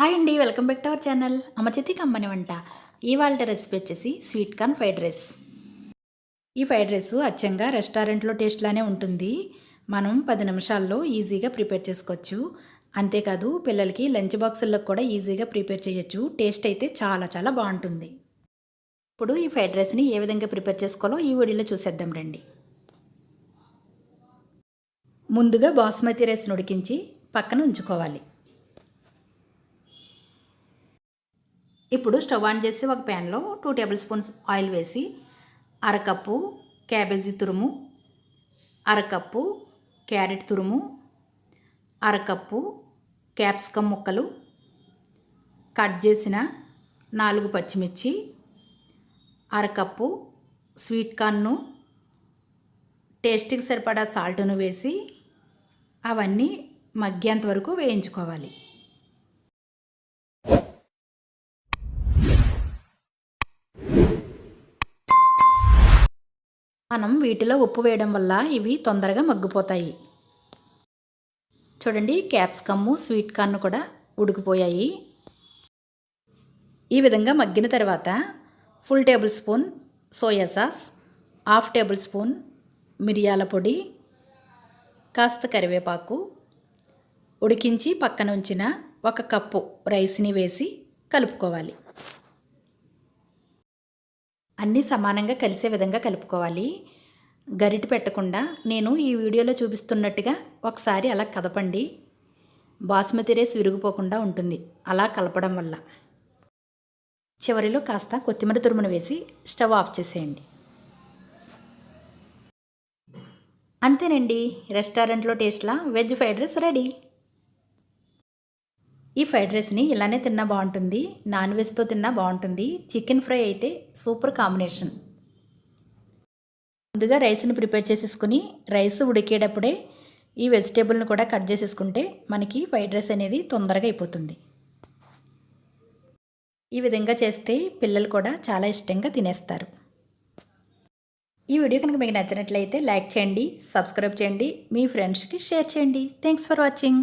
Hi అండి welcome back to our channel. అమ్మ కమ్మని వంట. ఇవాళ రెసిపీ వచ్చేసి స్వీట్ కార్న్ ఫ్రైడ్ రైస్. ఈ ఫ్రైడ్ రైస్ అచ్చంగా రెస్టారెంట్లో టేస్ట్లానే ఉంటుంది. మనం పది నిమిషాల్లో ఈజీగా ప్రిపేర్ చేసుకోవచ్చు. అంతేకాదు పిల్లలకి లంచ్ బాక్సుల్లో కూడా ఈజీగా ప్రిపేర్ చేయొచ్చు. టేస్ట్ అయితే చాలా చాలా బాగుంటుంది. ఇప్పుడు ఈ ఫ్రైడ్ రైస్ని ఏ విధంగా ప్రిపేర్ చేసుకోవాలో ఈ వీడియోలో చూసేద్దాం రండి. ముందుగా బాస్మతి రైస్ని ఉడికించి పక్కన ఉంచుకోవాలి. ఇప్పుడు స్టవ్ ఆన్ చేసి ఒక ప్యాన్లో టూ టేబుల్ స్పూన్స్ ఆయిల్ వేసి అరకప్పు క్యాబేజీ తురుము అరకప్పు క్యారెట్ తురుము అరకప్పు క్యాప్సికమ్ ముక్కలు కట్ చేసిన నాలుగు పచ్చిమిర్చి అరకప్పు స్వీట్ కార్న్ను టేస్ట్కి సరిపడా సాల్ట్ను వేసి అవన్నీ మగ్గేంత వరకు వేయించుకోవాలి. మనం వీటిలో ఉప్పు వేయడం వల్ల ఇవి తొందరగా మగ్గిపోతాయి. చూడండి క్యాప్సికమ్ము స్వీట్ కార్న్ కూడా ఉడికిపోయాయి. ఈ విధంగా మగ్గిన తర్వాత full tablespoon soya sauce half tablespoon మిరియాల పొడి కాస్త కరివేపాకు ఉడికించి పక్కన ఉంచిన ఒక కప్పు రైస్ని వేసి కలుపుకోవాలి. అన్నీ సమానంగా కలిసే విధంగా కలుపుకోవాలి. గరిట పెట్టకుండా నేను ఈ వీడియోలో చూపిస్తున్నట్టుగా ఒకసారి అలా కదపండి. బాస్మతి రైస్ విరిగిపోకుండా ఉంటుంది. అలా కలపడం వల్ల. చివరిలో కాస్త కొత్తిమీర తురుమును వేసి స్టవ్ ఆఫ్ చేసేయండి. అంతేనండి. రెస్టారెంట్లో టేస్ట్లా వెజ్ ఫ్రైడ్ రైస్ రెడీ. ఈ ఫ్రైడ్ రైస్ని ఇలానే తిన్నా బాగుంటుంది. నాన్ వెజ్తో తిన్నా బాగుంటుంది. చికెన్ ఫ్రై అయితే సూపర్ కాంబినేషన్. ముందుగా రైస్ని ప్రిపేర్ చేసేసుకుని రైస్ ఉడికేటప్పుడే ఈ వెజిటేబుల్ని కూడా కట్ చేసేసుకుంటే మనకి ఫ్రైడ్ రైస్ అనేది తొందరగా అయిపోతుంది. ఈ విధంగా చేస్తే పిల్లలు కూడా చాలా ఇష్టంగా తినేస్తారు. ఈ వీడియో కనుక మీకు నచ్చినట్లయితే లైక్ చేయండి సబ్స్క్రైబ్ చేయండి మీ ఫ్రెండ్స్కి షేర్ చేయండి. Thanks for watching.